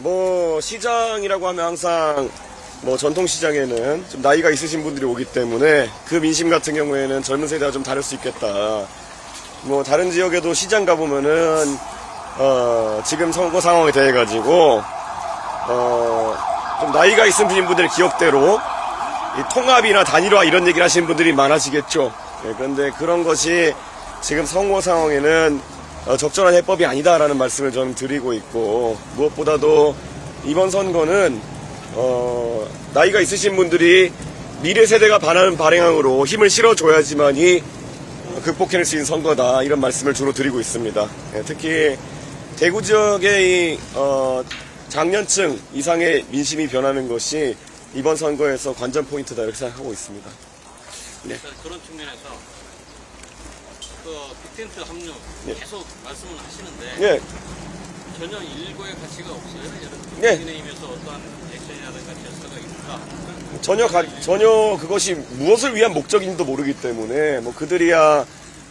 뭐 시장이라고 하면 항상 뭐 전통 시장에는 좀 나이가 있으신 분들이 오기 때문에 그 민심 같은 경우에는 젊은 세대와 좀 다를 수 있겠다. 뭐 다른 지역에도 시장 가보면은 어 지금 선거 상황에 대해 가지고 어좀 나이가 있으신 분들 기업대로 이 통합이나 단일화 이런 얘기를 하시는 분들이 많아지겠죠. 예, 그런데 그런 것이 지금 선거 상황에는 어, 적절한 해법이 아니다라는 말씀을 저는 드리고 있고 무엇보다도 이번 선거는 어, 나이가 있으신 분들이 미래 세대가 바라는 발행항으로 힘을 실어줘야지만이 극복해낼 수 있는 선거다 이런 말씀을 주로 드리고 있습니다. 예, 특히 대구 지역의 이, 어, 장년층 이상의 민심이 변하는 것이 이번 선거에서 관전 포인트다 이렇게 생각하고 있습니다. 그래서 그런 측면에서 그 빅텐트 합류 예. 계속 말씀을 하시는데 예, 전혀 일고의 가치가 없어요. 예. 여러분 국민의힘에서 어떠한 액션이라든가 제스처가 있을까? 전혀 가- 전혀 그것이 무엇을 위한 목적인지도 모르기 때문에 뭐 그들이야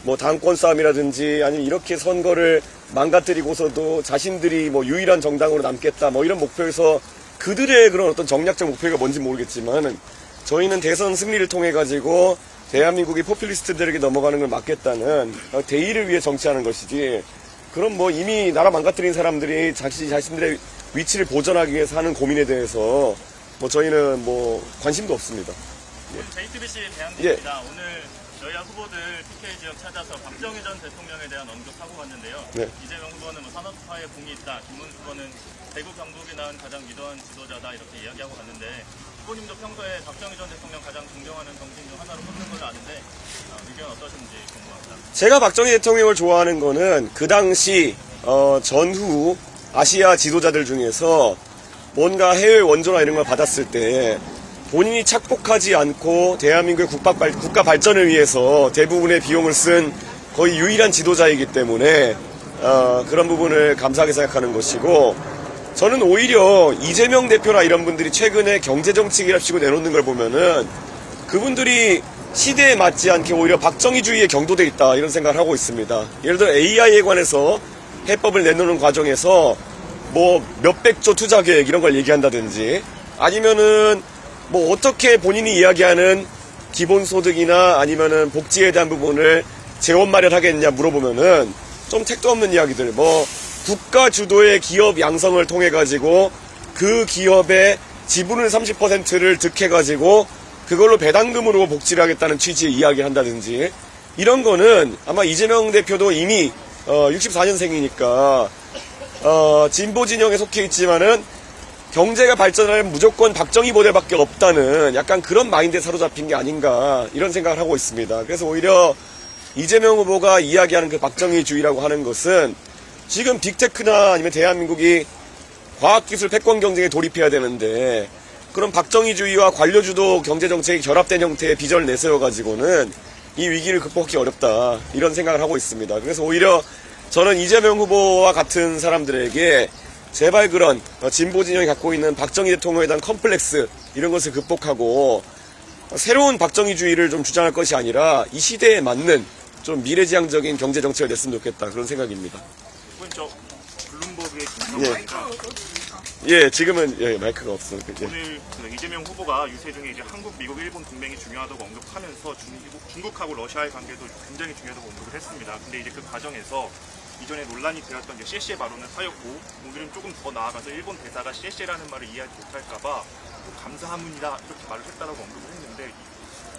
뭐 당권 싸움이라든지 아니면 이렇게 선거를 망가뜨리고서도 자신들이 뭐 유일한 정당으로 남겠다 뭐 이런 목표에서 그들의 그런 어떤 정략적 목표가 뭔지 모르겠지만 저희는 대선 승리를 통해 가지고 대한민국이 포퓰리스트들에게 넘어가는 걸 막겠다는 어, 대의를 위해 정치하는 것이지 그럼 뭐 이미 나라 망가뜨린 사람들이 자신 자신들의 위치를 보존하기 위해서 하는 고민에 대해서 뭐 저희는 뭐 관심도 없습니다. JTBC 예. 대한민국입니다. 오늘 여야 후보들 PK 지역 찾아서 박정희 전 대통령에 대한 언급하고 갔는데요. 네. 이재명 후보는 뭐 산업화에 공이 있다. 김문수 후보는 대구 경북이 낳은 가장 위대한 지도자다 이렇게 이야기하고 갔는데 후보님도 평소에 박정희 전 대통령 가장 존경하는 정신 중 하나로 꼽는 걸로 아는데 어, 의견 어떠신지 궁금합니다. 제가 박정희 대통령을 좋아하는 거는 그 당시 어, 전후 아시아 지도자들 중에서 뭔가 해외 원조나 이런 걸 받았을 때 본인이 착복하지 않고 대한민국의 발, 국가 발전을 위해서 대부분의 비용을 쓴 거의 유일한 지도자이기 때문에 어, 그런 부분을 감사하게 생각하는 것이고 저는 오히려 이재명 대표나 이런 분들이 최근에 경제정책이랍시고 내놓는 걸 보면은 그분들이 시대에 맞지 않게 오히려 박정희주의에 경도돼 있다 이런 생각을 하고 있습니다. 예를 들어 AI에 관해서 해법을 내놓는 과정에서 뭐 몇백조 투자 계획 이런 걸 얘기한다든지 아니면은 뭐 어떻게 본인이 이야기하는 기본소득이나 아니면은 복지에 대한 부분을 재원 마련하겠냐 물어보면은 좀 택도 없는 이야기들 뭐 국가 주도의 기업 양성을 통해 가지고 그 기업의 지분을 30%를 득해 가지고 그걸로 배당금으로 복지를 하겠다는 취지의 이야기를 한다든지 이런 거는 아마 이재명 대표도 이미 어 64년생이니까 어 진보 진영에 속해 있지만은 경제가 발전하면 무조건 박정희 모델밖에 없다는 약간 그런 마인드에 사로잡힌 게 아닌가 이런 생각을 하고 있습니다. 그래서 오히려 이재명 후보가 이야기하는 그 박정희주의라고 하는 것은 지금 빅테크나 아니면 대한민국이 과학기술 패권 경쟁에 돌입해야 되는데 그런 박정희주의와 관료주도 경제정책이 결합된 형태의 비전을 내세워가지고는 이 위기를 극복하기 어렵다 이런 생각을 하고 있습니다. 그래서 오히려 저는 이재명 후보와 같은 사람들에게 제발 그런 어, 진보 진영이 갖고 있는 박정희 대통령에 대한 컴플렉스 이런 것을 극복하고 새로운 박정희주의를 좀 주장할 것이 아니라 이 시대에 맞는 좀 미래지향적인 경제 정책을 냈으면 좋겠다 그런 생각입니다. 이번 저 블룸버그의 예. 예, 지금은 예, 마이크가 없어. 예. 오늘 그 이재명 후보가 유세 중에 이제 한국, 미국, 일본 동맹이 중요하다고 언급하면서 중국, 중국하고 러시아의 관계도 굉장히 중요하다고 언급을 했습니다. 근데 이제 그 과정에서 이전에 논란이 되었던 이제 CC의 발언을 하였고 오늘은 조금 더 나아가서 일본 대사가 CC라는 말을 이해하지 못할까봐 또 감사합니다 이렇게 말을 했다라고 언급을 했는데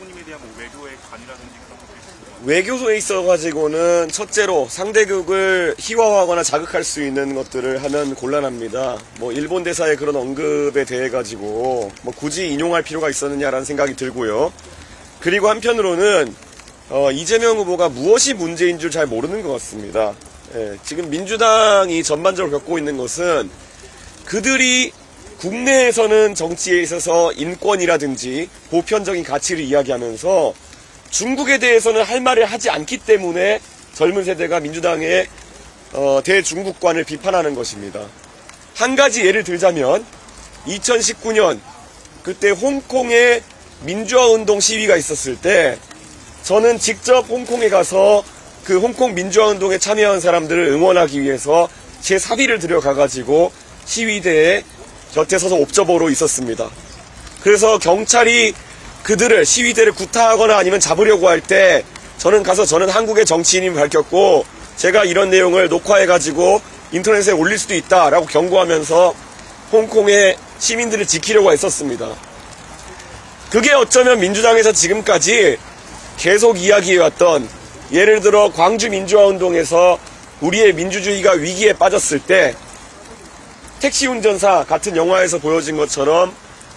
이 후보님에 대한 뭐 외교의 관이라든지 그런 것들이 있습니다. 외교소에 있어가지고는 첫째로 상대국을 희화화하거나 자극할 수 있는 것들을 하면 곤란합니다. 뭐 일본 대사의 그런 언급에 대해 가지고 뭐 굳이 인용할 필요가 있었느냐라는 생각이 들고요. 그리고 한편으로는 어, 이재명 후보가 무엇이 문제인 줄 잘 모르는 것 같습니다. 예, 지금 민주당이 전반적으로 겪고 있는 것은 그들이 국내에서는 정치에 있어서 인권이라든지 보편적인 가치를 이야기하면서 중국에 대해서는 할 말을 하지 않기 때문에 젊은 세대가 민주당의 어, 대중국관을 비판하는 것입니다. 한 가지 예를 들자면 2019년 그때 홍콩에 민주화 운동 시위가 있었을 때 저는 직접 홍콩에 가서 그 홍콩 민주화 운동에 참여한 사람들을 응원하기 위해서 제 사비를 들여가가지고 시위대의 곁에 서서 옵저버로 있었습니다. 그래서 경찰이 그들을 시위대를 구타하거나 아니면 잡으려고 할 때 저는 가서 저는 한국의 정치인임을 밝혔고 제가 이런 내용을 녹화해가지고 인터넷에 올릴 수도 있다라고 경고하면서 홍콩의 시민들을 지키려고 했었습니다. 그게 어쩌면 민주당에서 지금까지 계속 이야기해왔던 예를 들어 광주 민주화 운동에서 우리의 민주주의가 위기에 빠졌을 때 택시 운전사 같은 영화에서 보여진 것처럼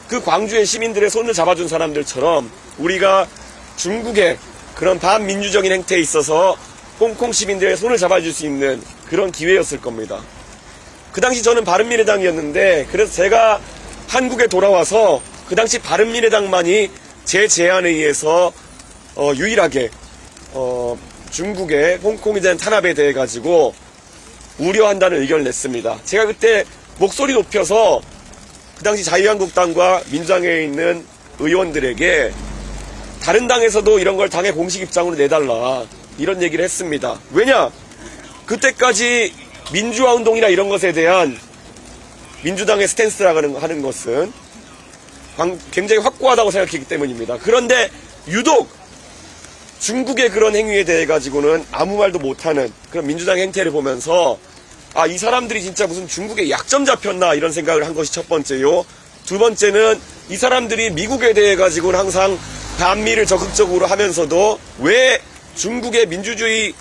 그 광주의 시민들의 손을 잡아준 사람들처럼 우리가 중국의 그런 반민주적인 행태에 있어서 홍콩 시민들의 손을 잡아줄 수 있는 그런 기회였을 겁니다. 그 당시 저는 바른미래당이었는데 그래서 제가 한국에 돌아와서 그 당시 바른미래당만이 제 제안에 의해서 어, 유일하게 어, 중국의 홍콩에 대한 탄압에 대해 가지고 우려한다는 의견을 냈습니다. 제가 그때 목소리 높여서 그 당시 자유한국당과 민주당에 있는 의원들에게 다른 당에서도 이런 걸 당의 공식 입장으로 내달라 이런 얘기를 했습니다. 왜냐? 그때까지 민주화 운동이나 이런 것에 대한 민주당의 스탠스라고 하는- 것은 광- 굉장히 확고하다고 생각했기 때문입니다. 그런데 유독 중국의 그런 행위에 대해 가지고는 아무 말도 못하는 그런 민주당 행태를 보면서 아, 이 사람들이 진짜 무슨 중국에 약점 잡혔나 이런 생각을 한 것이 첫 번째요. 두 번째는 이 사람들이 미국에 대해 가지고는 항상 반미를 적극적으로 하면서도 왜 중국의 민주주의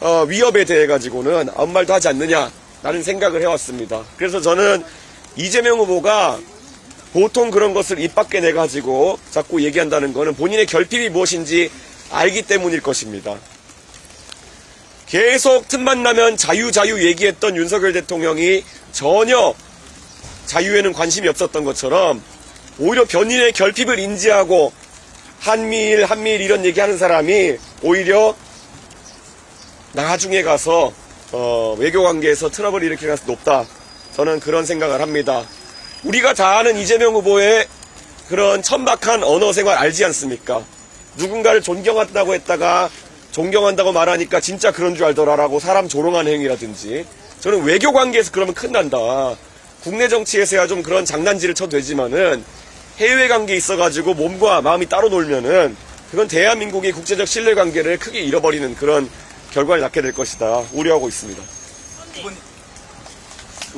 어, 위협에 대해 가지고는 아무 말도 하지 않느냐라는 생각을 해왔습니다. 그래서 저는 이재명 후보가 보통 그런 것을 입 밖에 내 가지고 자꾸 얘기한다는 것은 본인의 결핍이 무엇인지 알기 때문일 것입니다. 계속 틈만 나면 자유 자유 얘기했던 윤석열 대통령이 전혀 자유에는 관심이 없었던 것처럼 오히려 변인의 결핍을 인지하고 한미일 한미일 이런 얘기하는 사람이 오히려 나중에 가서 어, 외교 관계에서 트러블 일으킬 가능성이 높다. 저는 그런 생각을 합니다. 우리가 다 아는 이재명 후보의 그런 천박한 언어 생활 알지 않습니까? 누군가를 존경한다고 했다가 존경한다고 말하니까 진짜 그런 줄 알더라라고 사람 조롱하는 행위라든지 저는 외교 관계에서 그러면 큰난다. 국내 정치에서야 좀 그런 장난질을 쳐도 되지만은 해외 관계에 있어가지고 몸과 마음이 따로 놀면은 그건 대한민국의 국제적 신뢰 관계를 크게 잃어버리는 그런 결과를 낳게 될 것이다. 우려하고 있습니다.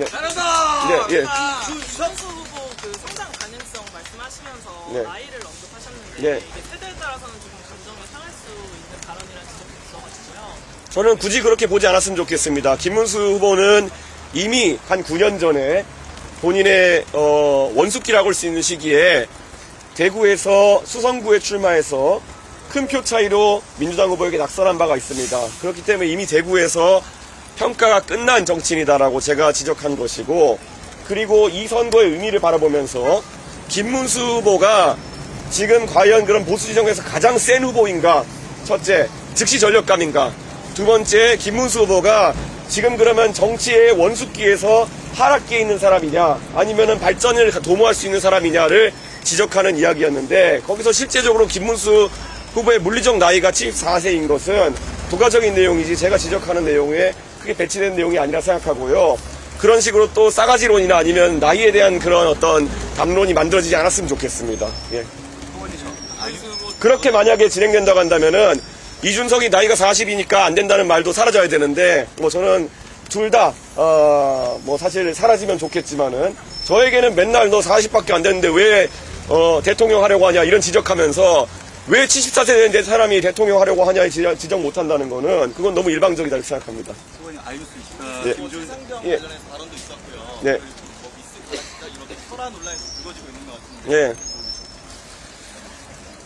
잘한다! 네, 예. 가능성 말씀하시면서 네. 나이를 언급하셨는데 네. 이게 세대에 따라서는 조금 감정이 상할 수 있는 발언이라는 지적이 있어가지고요. 저는 굳이 그렇게 보지 않았으면 좋겠습니다. 김문수 후보는 이미 한 9년 전에 본인의 어, 원숙기라고 할 수 있는 시기에 대구에서 수성구에 출마해서 큰 표 차이로 민주당 후보에게 낙선한 바가 있습니다. 그렇기 때문에 이미 대구에서 평가가 끝난 정치인이다라고 제가 지적한 것이고 그리고 이 선거의 의미를 바라보면서 김문수 후보가 지금 과연 그런 보수 지정에서 가장 센 후보인가? 첫째, 즉시 전력감인가? 두 번째, 김문수 후보가 지금 그러면 정치의 원숙기에서 하락기에 있는 사람이냐? 아니면은 발전을 도모할 수 있는 사람이냐를 지적하는 이야기였는데 거기서 실제적으로 김문수 후보의 물리적 나이가 74세인 것은 부가적인 내용이지 제가 지적하는 내용에 크게 배치된 내용이 아니라 생각하고요. 그런 식으로 또 싸가지론이나 아니면 나이에 대한 그런 어떤 담론이 만들어지지 않았으면 좋겠습니다. 예. 그렇게 만약에 진행된다고 한다면은 이준석이 나이가 40이니까 안 된다는 말도 사라져야 되는데 뭐 저는 둘다 어, 뭐 사실 사라지면 좋겠지만은 저에게는 맨날 너 40밖에 안 됐는데 왜 어, 대통령 하려고 하냐 이런 지적하면서 왜 74세 되는데 사람이 대통령 하려고 하냐 지적, 지적 못 한다는 거는 그건 너무 일방적이다 고 생각합니다. 의원님 알고 있으니까 예. 김준성 예. 관련해서 발언도 있었고요. 네. 철화 논란이 불거지고 있는 것 같은데 예.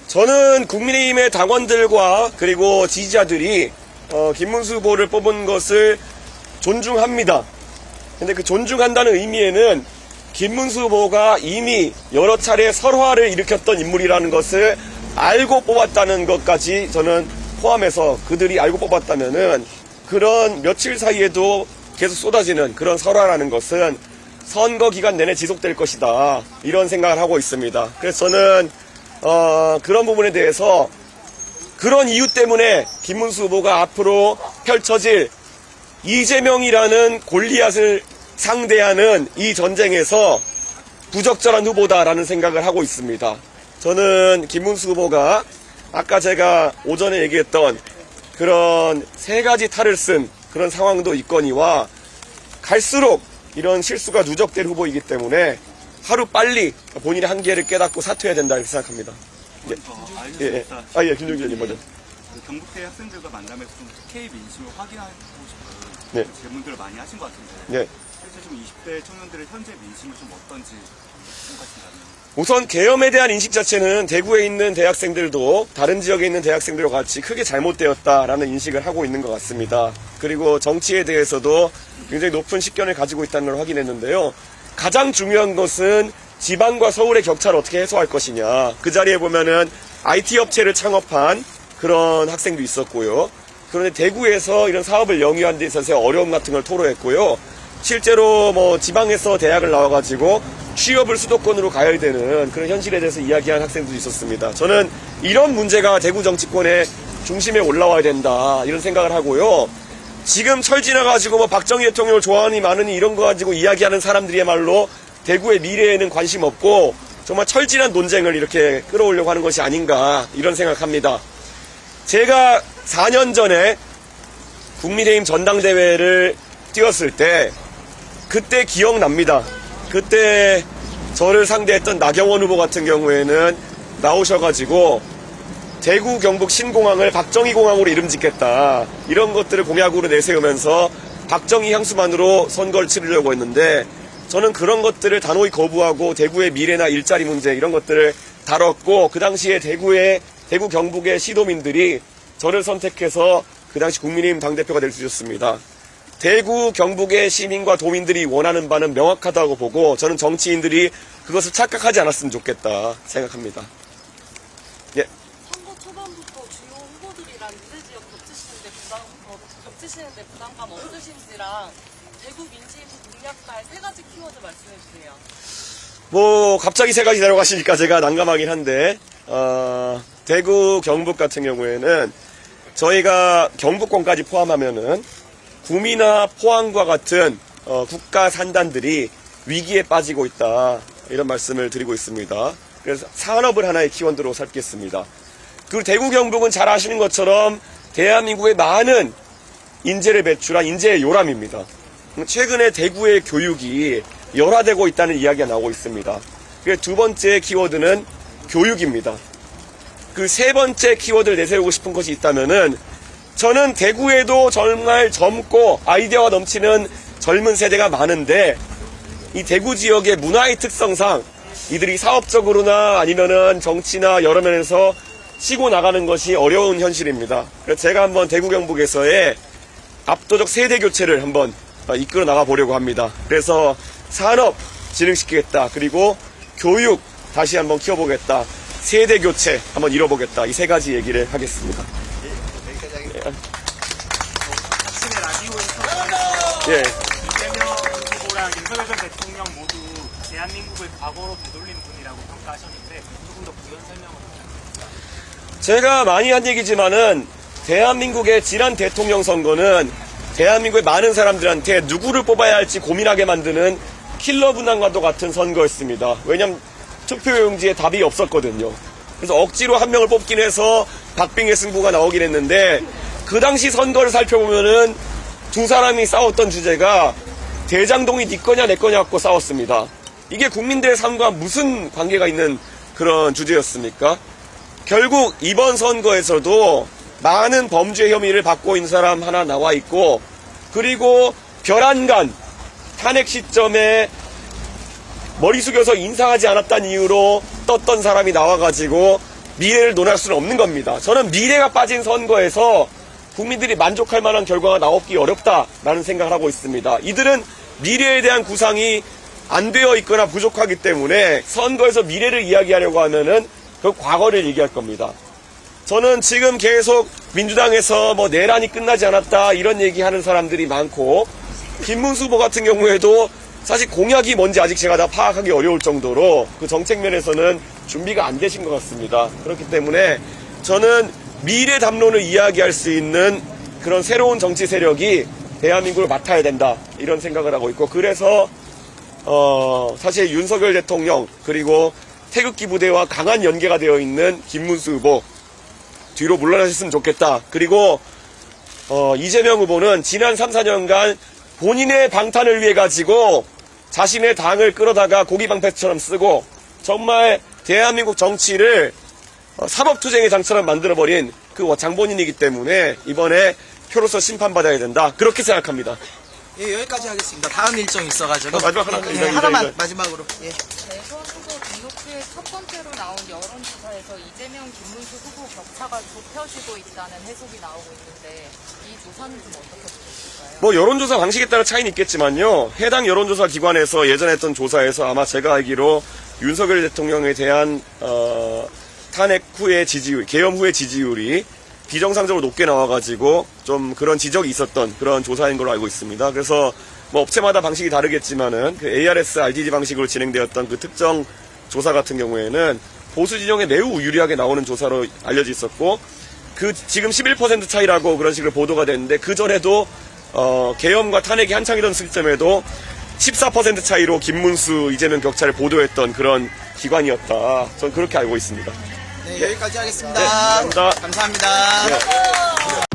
저는 국민의힘의 당원들과 그리고 지지자들이 어, 김문수 후보를 뽑은 것을 존중합니다. 근데 그 존중한다는 의미에는 김문수 후보가 이미 여러 차례 설화를 일으켰던 인물이라는 것을 알고 뽑았다는 것까지 저는 포함해서 그들이 알고 뽑았다면은 그런 며칠 사이에도 계속 쏟아지는 그런 설화라는 것은 선거 기간 내내 지속될 것이다. 이런 생각을 하고 있습니다. 그래서 저는 어, 그런 부분에 대해서 그런 이유 때문에 김문수 후보가 앞으로 펼쳐질 이재명이라는 골리앗을 상대하는 이 전쟁에서 부적절한 후보다라는 생각을 하고 있습니다. 저는 김문수 후보가 아까 제가 오전에 얘기했던 그런 세 가지 탈을 쓴 그런 상황도 있거니와 갈수록 이런 실수가 누적될 후보이기 때문에 하루 빨리 본인의 한계를 깨닫고 사퇴해야 된다 이렇게 생각합니다. 예, 어, 예, 예. 알겠습니다. 아, 예, 김종기 의원님 먼저. 그 경북대 학생들과 만남에서 좀 K 민심을 확인하고 싶은 네. 질문들을 많이 하신 것 같은데 네. 실제 좀 20대 청년들의 현재 민심은 좀 어떤지 생각하신다면 우선 계엄에 대한 인식 자체는 대구에 있는 대학생들도 다른 지역에 있는 대학생들과 같이 크게 잘못되었다라는 인식을 하고 있는 것 같습니다. 그리고 정치에 대해서도 굉장히 높은 식견을 가지고 있다는 걸 확인했는데요. 가장 중요한 것은 지방과 서울의 격차를 어떻게 해소할 것이냐. 그 자리에 보면은 IT 업체를 창업한 그런 학생도 있었고요. 그런데 대구에서 이런 사업을 영위하는 데 있어서 어려움 같은 걸 토로했고요. 실제로 뭐 지방에서 대학을 나와가지고 취업을 수도권으로 가야 되는 그런 현실에 대해서 이야기한 학생도 있었습니다. 저는 이런 문제가 대구 정치권의 중심에 올라와야 된다 이런 생각을 하고요. 지금 철 지나가지고 뭐 박정희 대통령을 좋아하니 많으니 이런 거 가지고 이야기하는 사람들이야말로 대구의 미래에는 관심 없고 정말 철진한 논쟁을 이렇게 끌어오려고 하는 것이 아닌가 이런 생각합니다. 제가 4년 전에 국민의힘 전당대회를 뛰었을 때 그때 기억납니다. 그때 저를 상대했던 나경원 후보 같은 경우에는 나오셔가지고 대구 경북 신공항을 박정희 공항으로 이름 짓겠다 이런 것들을 공약으로 내세우면서 박정희 향수만으로 선거를 치르려고 했는데 저는 그런 것들을 단호히 거부하고 대구의 미래나 일자리 문제 이런 것들을 다뤘고 그 당시에 대구의 대구 경북의 시도민들이 저를 선택해서 그 당시 국민의힘 당대표가 될 수 있었습니다. 대구 경북의 시민과 도민들이 원하는 바는 명확하다고 보고 저는 정치인들이 그것을 착각하지 않았으면 좋겠다 생각합니다. 예. 선거 초반부터 주요 후보들이랑 유세 지역 겹치시는데 부담 어, 겹치시는데 부담감 없으신지랑 대구 민심 공략할 세 가지 키워드 말씀해 주세요. 뭐 갑자기 세 가지 내려가시니까 제가 난감하긴 한데 어, 대구 경북 같은 경우에는 저희가 경북권까지 포함하면은 구미나 포항과 같은 어, 국가 산단들이 위기에 빠지고 있다 이런 말씀을 드리고 있습니다. 그래서 산업을 하나의 키워드로 삼겠습니다. 그리고 대구 경북은 잘 아시는 것처럼 대한민국의 많은 인재를 배출한 인재의 요람입니다. 최근에 대구의 교육이 열화되고 있다는 이야기가 나오고 있습니다. 두 번째 키워드는 교육입니다. 그 세 번째 키워드를 내세우고 싶은 것이 있다면은 저는 대구에도 정말 젊고 아이디어가 넘치는 젊은 세대가 많은데 이 대구 지역의 문화의 특성상 이들이 사업적으로나 아니면은 정치나 여러 면에서 치고 나가는 것이 어려운 현실입니다. 그래서 제가 한번 대구 경북에서의 압도적 세대 교체를 한번 어, 이끌어 나가 보려고 합니다. 그래서 산업 진흥시키겠다. 그리고 교육 다시 한번 키워보겠다. 세대 교체 한번 이뤄보겠다. 이 세 가지 얘기를 하겠습니다. 아침에 라디오에서 예. 이재명 후보랑 윤석열 전 대통령 모두 대한민국을 과거로 되돌린 분이라고 평가하셨는데 조금 더 부연 설명을 제가 많이 한 얘기지만은 대한민국의 지난 대통령 선거는 대한민국의 많은 사람들한테 누구를 뽑아야 할지 고민하게 만드는 킬러 분당과도 같은 선거였습니다. 왜냐면 투표용지에 답이 없었거든요. 그래서 억지로 한 명을 뽑긴 해서 박빙의 승부가 나오긴 했는데 그 당시 선거를 살펴보면은 두 사람이 싸웠던 주제가 대장동이 네 거냐 내 거냐 갖고 싸웠습니다. 이게 국민들의 삶과 무슨 관계가 있는 그런 주제였습니까? 결국 이번 선거에서도 많은 범죄 혐의를 받고 있는 사람 하나 나와 있고 그리고 별안간 탄핵 시점에 머리 숙여서 인사하지 않았다는 이유로 떴던 사람이 나와가지고 미래를 논할 수는 없는 겁니다. 저는 미래가 빠진 선거에서 국민들이 만족할 만한 결과가 나오기 어렵다라는 생각을 하고 있습니다. 이들은 미래에 대한 구상이 안 되어 있거나 부족하기 때문에 선거에서 미래를 이야기하려고 하면은 그 과거를 얘기할 겁니다. 저는 지금 계속 민주당에서 뭐 내란이 끝나지 않았다 이런 얘기하는 사람들이 많고 김문수 후보 같은 경우에도 사실 공약이 뭔지 아직 제가 다 파악하기 어려울 정도로 그 정책 면에서는 준비가 안 되신 것 같습니다. 그렇기 때문에 저는 미래 담론을 이야기할 수 있는 그런 새로운 정치 세력이 대한민국을 맡아야 된다 이런 생각을 하고 있고 그래서 어, 사실 윤석열 대통령 그리고 태극기 부대와 강한 연계가 되어 있는 김문수 후보 뒤로 물러나셨으면 좋겠다. 그리고 어, 이재명 후보는 지난 3, 4년간 본인의 방탄을 위해 가지고 자신의 당을 끌어다가 고기 방패처럼 쓰고 정말 대한민국 정치를 어, 사법투쟁의 장처럼 만들어버린 그 장본인이기 때문에 이번에 표로서 심판받아야 된다. 그렇게 생각합니다. 예, 여기까지 하겠습니다. 다음 일정이 있어가지고. 어, 마지막 하나, 예, 이거, 이거, 하나만 이거. 마지막으로. 예. 대선 후보 등록 후에 첫 번째로 나온 여론조사에서 이재명, 김문수 후보 격차가 좁혀지고 있다는 해석이 나오고 있는데 이 조사는 좀 어떻게 보셨을까요? 뭐 여론조사 방식에 따라 차이는 있겠지만요. 해당 여론조사 기관에서 예전에 했던 조사에서 아마 제가 알기로 윤석열 대통령에 대한 어, 탄핵 후의 지지율, 개엄 후의 지지율이 비정상적으로 높게 나와가지고 좀 그런 지적이 있었던 그런 조사인 걸로 알고 있습니다. 그래서 뭐 업체마다 방식이 다르겠지만은 그 ARS, RDG 방식으로 진행되었던 그 특정 조사 같은 경우에는 보수 진영에 매우 유리하게 나오는 조사로 알려져 있었고 그 지금 11% 차이라고 그런 식으로 보도가 됐는데 그 전에도 어, 계엄과 탄핵이 한창이던 시점에도 14% 차이로 김문수 이재명 격차를 보도했던 그런 기관이었다. 전 그렇게 알고 있습니다. 네, 여기까지 하겠습니다. 네, 감사합니다. 감사합니다. 네.